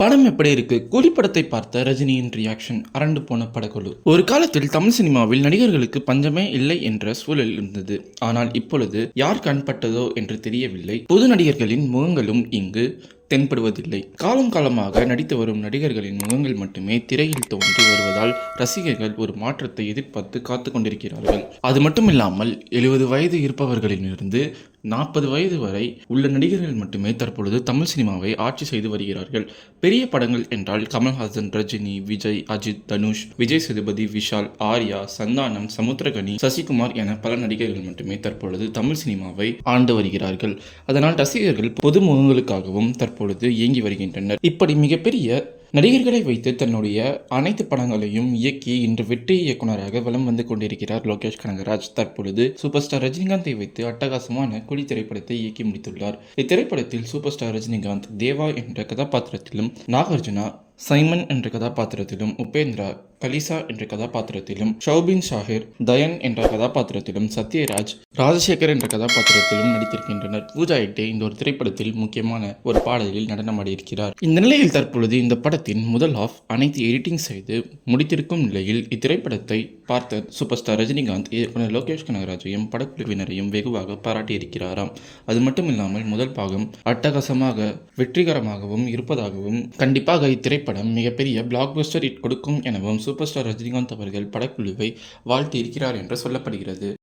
படம் எப்படி இருக்கு? கூலி படத்தை பார்த்த ரஜினியின் ரியாக்ஷன் அரண்டு போன படக்குழு. ஒரு காலத்தில் தமிழ் சினிமாவில் நடிகர்களுக்கு பஞ்சமே இல்லை என்ற சூழல் இருந்தது. ஆனால் இப்பொழுது யார் கண்பட்டதோ என்று தெரியவில்லை. பொது நடிகர்களின் முகங்களும் இங்கு தென்படுவதில்லை. காலம் காலமாக நடித்து வரும் நடிகர்களின் முகங்கள் மட்டுமே திரையில் தோன்றி வருவதால் ரசிகர்கள் ஒரு மாற்றத்தை எதிர்பார்த்து காத்து கொண்டிருக்கிறார்கள். அது மட்டுமில்லாமல் எழுபது வயது இருப்பவர்களிலிருந்து நாற்பது வயது வரை உள்ள நடிகர்கள் மட்டுமே தற்பொழுது தமிழ் சினிமாவை ஆட்சி செய்து வருகிறார்கள். பெரிய படங்கள் என்றால் கமல்ஹாசன் ரஜினி விஜய் அஜித் தனுஷ் விஜய் சேதுபதி விஷால் ஆர்யா சந்தானம் சமுத்திரகனி சசிகுமார் என பல நடிகர்கள் மட்டுமே தற்பொழுது தமிழ் சினிமாவை ஆண்டு வருகிறார்கள். அதனால் ரசிகர்கள் பொது முகங்களுக்காகவும் தற்பொழுது இயங்கி வருகின்றனர். இப்படி மிகப்பெரிய நடிகர்களை வைத்து தன்னுடைய அனைத்து படங்களையும் இயக்கி இன்று வெற்றி இயக்குனராக வலம் வந்து கொண்டிருக்கிறார் லோகேஷ் கனகராஜ். தற்பொழுது சூப்பர் ஸ்டார் ரஜினிகாந்தை வைத்து அட்டகாசமான குழி திரைப்படத்தை இயக்கி முடித்துள்ளார். இத்திரைப்படத்தில் சூப்பர் ஸ்டார் ரஜினிகாந்த் தேவா என்ற கதாபாத்திரத்திலும் நாகார்ஜுனா சைமன் என்ற கதாபாத்திரத்திலும் உபேந்திரா கலிசா என்ற கதாபாத்திரத்திலும் ஷௌபின் ஷாஹிர் தயன் என்ற கதாபாத்திரத்திலும் சத்யராஜ் ராஜசேகர் என்ற கதாபாத்திரத்திலும் நடித்திருக்கின்றனர். பூஜா ஹெக்டே இந்த ஒரு திரைப்படத்தில் முக்கியமான ஒரு பாடலில் நடனமாடியிருக்கிறார். இந்த நிலையில் தற்பொழுது இந்த படத்தின் முதல் ஆஃப் அனைத்து எடிட்டிங் செய்து முடித்திருக்கும் நிலையில் இத்திரைப்படத்தை பார்த்த சூப்பர் ஸ்டார் ரஜினிகாந்த் இயக்குனர் லோகேஷ் கனகராஜையும் படக்குழுவினரையும் வெகுவாக பாராட்டியிருக்கிறாராம். அது மட்டும் இல்லாமல் முதல் பாகம் அட்டகாசமாக வெற்றிகரமாகவும் இருப்பதாகவும் கண்டிப்பாக இத்திரைப்படம் மிகப்பெரிய பிளாக்பஸ்டர் இட் ஹிட் கொடுக்கும் எனவும் சூப்பர் ஸ்டார் ரஜினிகாந்த் அவர்கள் படக்குழுவை வாழ்த்தி இருக்கிறார் என்று சொல்லப்படுகிறது.